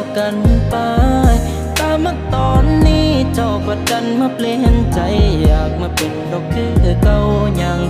อกกันไป ตามมาตอนนี้เจ้าก็ดันมาเปลี่ยนใจ อยากมาเป็นดอกคือเก่ายังก็มาด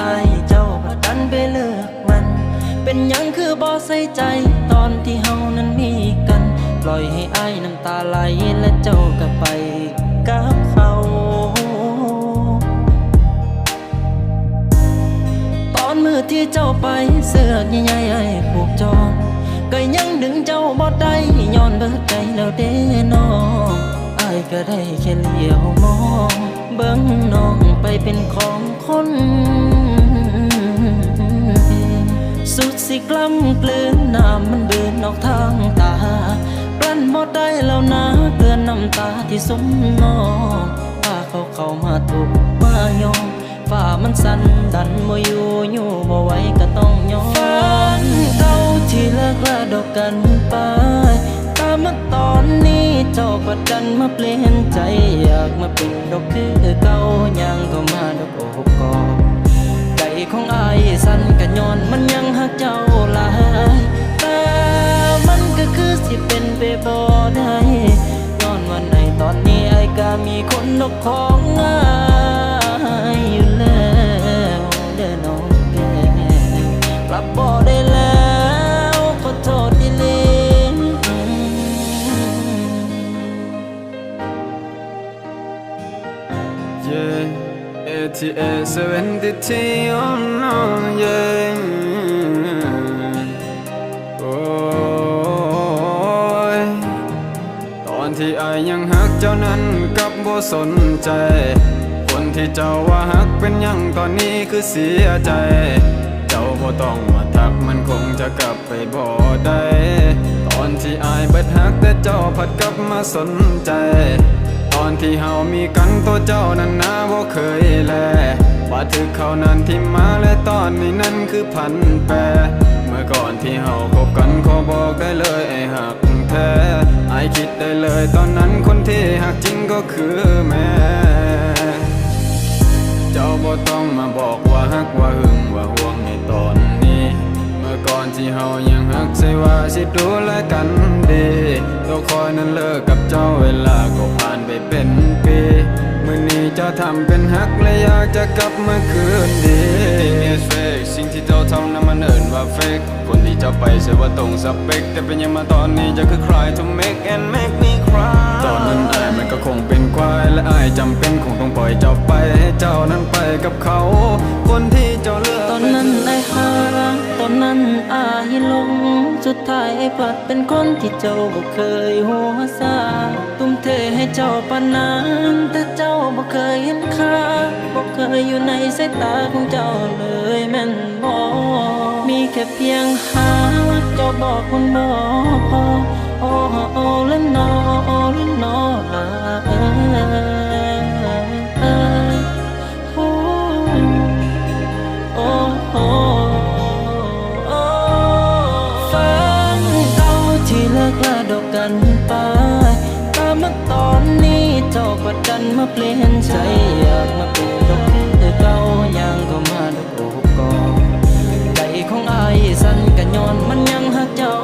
อายเจ้าก็ดันไปเลิกมัน เป็นหยังคือบ่ใส่ใจ ตอนที่เฮานั้นมีกัน ปล่อยให้อายน้ำตาไหลและเจ้าก็ไปกับเขาตอนมือที่เจ้าไปเสื้อใหญ่ๆไอ้ผูกจองก็ยังดึงเจ้าบ่ได้ย้อนเบิดใจแล้วเด้น้องอายก็ได้แค่เลี้ยวมอง เบิ่งน้องไปเป็นของคน สุดสิกล้ำกลืนน้ำมันเบืนออกทางตากลั้นบ่ได้แล้วนะเกือนน้ำตาที่สมนองพาเขาเข้ามาถูกมายอมฝ่ามันสั่นดันบ่อยู่อยู่บ่ไหวก็ต้องยอมฝันเก่าที่เลิกลาดอกกันไป มาตอนนี้เจ้าก็ดันมาเปลี่ยนใจ อยากมาเป็นดอกคือเก่ายังก็มาดอกโอบกอดใจของอายสั่นกันย้อนมันยังหักเจ้าหลายแต่มันก็คือสิเป็นไปบ่ได้ย้อนวันในตอนนี้ไอ้ก็มีคนนกคอ Yeah, ATA 73 oh no, yeah. โอ้ยตอนที่อายยังหักเจ้านั้นกับบ่สนใจ คนที่เจ้าว่าหักเป็นยังตอนนี้คือเสียใจ เจ้าบ่ต้องมาทักมันคงจะกลับไปบ่ได้ ตอนที่อายเบิดหักแต่เจ้าผัดกลับมาสนใจ ตอนที่เฮามีกันตัวเจ้านั้นนาบ่เคยแลว่าถึกเขานั้นที่มาและตอนนี้นั้นคือพันแปรเมื่อก่อนที่เฮาคบกันขอบอกได้เลยไอ้หักแท้ไอคิดได้เลยตอนนั้นคนที่หักจริงก็คือแม่เจ้าบ่ต้องมาบอกว่าฮักว่าหึงว่าห่วง ที่เฮายังฮักใส่ว่าสิดูแลกันดีตัวคอยนั้นเลิกกับเจ้าเวลาก็ผ่านไปเป็นปีมื้อนี้เจ้าทำเป็นฮักและอยากจะกลับมาคืนดี Everything is fake สิ่งที่เจ้าทำนั้นมันเอิ้นว่า fake คนที่เจ้าไปเสียว่าตรงสเปคแต่เป็นยังมาตอนนี้เจะคือ cry to make and make me cry ตอนนั้นอายมันก็คงเป็นควายและอายจำเป็นคงต้องปล่อยเจ้าไปให้เจ้านั้นไปกับเขา คนที่ อนนั้นอายหลง สุดท้ายไอ้พลัดเป็นคนที่เจ้าบ่เคยหัวซาตุ้มเทให้เจ้าปานนั้นแต่เจ้าบ่เคยเห็นค่าบ่เคยอยู่ในสายตาของเจ้าเลยแม่นบ่มีแค่เพียงหาเจ้าบอกคนบ่พอโอ้โอ้และนอโอ้และนอลา มาตอนนี้เจ้าก็ดันมาเปลี่ยนใจอยากมาเป็นดอกคือเก่ายังก็มาดอกโอบกอดใจของอายสั่นกันย้อนมันยังฮักเจ้า